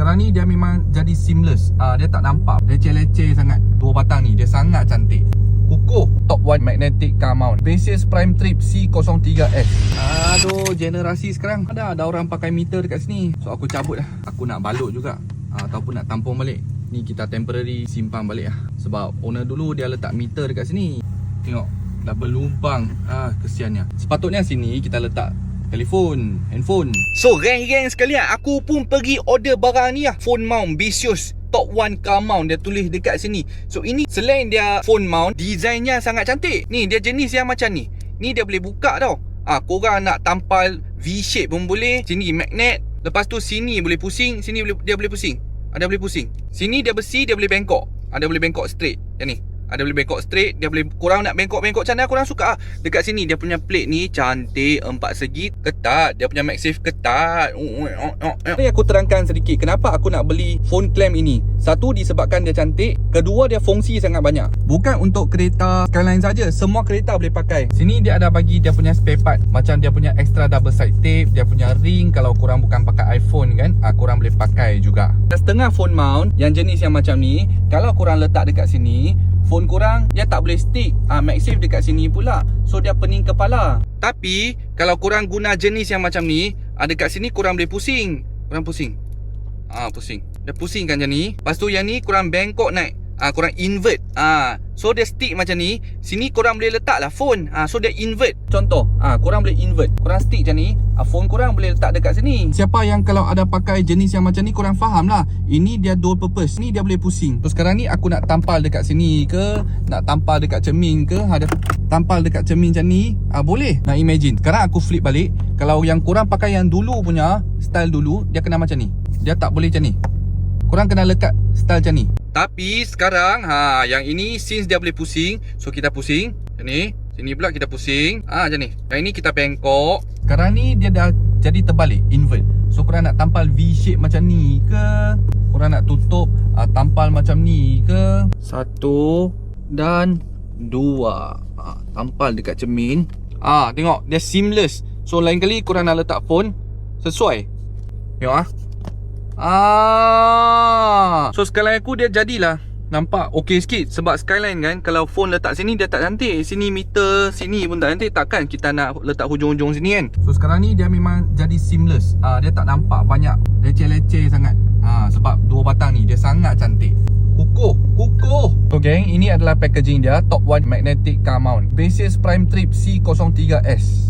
sekarang ni dia memang jadi seamless. Uh, Dia tak nampak. Leceh-leceh sangat. Dua batang ni dia sangat cantik. Kukuh Top One Magnetic Car Mount Basis Prime Trip C03S. Aduh generasi sekarang. Ada ada orang pakai meter dekat sini. So aku cabut lah Aku nak balut juga. Uh, Ataupun nak tampung balik. Ni kita temporary simpan balik lah. Sebab owner dulu dia letak meter dekat sini. Tengok Dah berlubang ah, Kesiannya. Sepatutnya sini kita letak Telefon Handphone. So geng-geng sekalian Aku pun pergi order barang ni lah. Phone mount Besius Top One car mount. Dia tulis dekat sini. So ini selain dia phone mount Desainnya sangat cantik. Ni dia jenis yang macam ni. Ni dia boleh buka tau. Ah, Korang nak tampal V-shape pun boleh. Sini magnet. Lepas tu sini boleh pusing. Sini boleh dia boleh pusing. Ada boleh pusing. Sini dia besi Dia boleh bengkok. Ada boleh bengkok straight. Yang ni ada boleh bengkok straight Dia boleh Korang nak bengkok-bengkok macam mana Korang suka ah. Dekat sini Dia punya plate ni Cantik Empat segi Ketat Dia punya MagSafe ketat Oh, Mari aku terangkan sedikit kenapa aku nak beli phone clamp ini. Satu disebabkan dia cantik, kedua dia fungsi sangat banyak. Bukan untuk kereta Skyline saja, semua kereta boleh pakai. Sini dia ada bagi dia punya spare part, macam dia punya extra double side tape, dia punya ring kalau korang bukan pakai iPhone kan, ah, korang boleh pakai juga. Setengah phone mount yang jenis yang macam ni, kalau korang letak dekat sini, phone korang dia tak boleh stick. Ah MagSafe dekat sini pula. So dia pening kepala. Tapi Kalau korang guna jenis yang macam ni ah, Dekat sini korang boleh pusing Korang pusing Ah pusing Dia pusing kan macam ni Lepas tu yang ni korang bengkok naik Ah korang invert Ah So dia stick macam ni Sini korang boleh letak lah phone ah, So dia invert Contoh, ah korang boleh invert. Korang stick macam ni, ah, phone korang boleh letak dekat sini. Siapa yang kalau ada pakai jenis yang macam ni korang faham lah. Ini dia dual purpose. Ni dia boleh pusing. So sekarang ni aku nak tampal dekat sini ke, nak tampal dekat cermin ke, ada tampal dekat cermin macam ni, ah boleh. Nah imagine. Sekarang aku flip balik. Kalau yang korang pakai yang dulu punya, style dulu, dia kena macam ni. Dia tak boleh macam ni. Korang kena lekat style macam ni. Tapi sekarang ha Yang ini since dia boleh pusing So kita pusing. Macam ni Sini pula kita pusing. Ah macam ni. Yang ini kita bengkok. Sekarang ni dia dah jadi terbalik Invert. So korang nak tampal V shape macam ni ke? Korang nak tutup uh, Tampal macam ni ke? Satu Dan Dua. Uh, Tampal dekat cermin. Ah Tengok Dia seamless. So lain kali korang nak letak phone Sesuai. Tengok ah Ah. So skyline aku dia jadilah Nampak okey sikit Sebab skyline kan Kalau phone letak sini Dia tak cantik. Sini meter Sini pun tak cantik. Takkan kita nak letak hujung-hujung sini kan? So sekarang ni dia memang jadi seamless. Uh, Dia tak nampak banyak Leceh-leceh sangat. Uh, Sebab dua batang ni Dia sangat cantik. Kukuh Kukuh. So gang Ini adalah packaging dia Top One Magnetic Car Mount. Basis Prime Trip C03S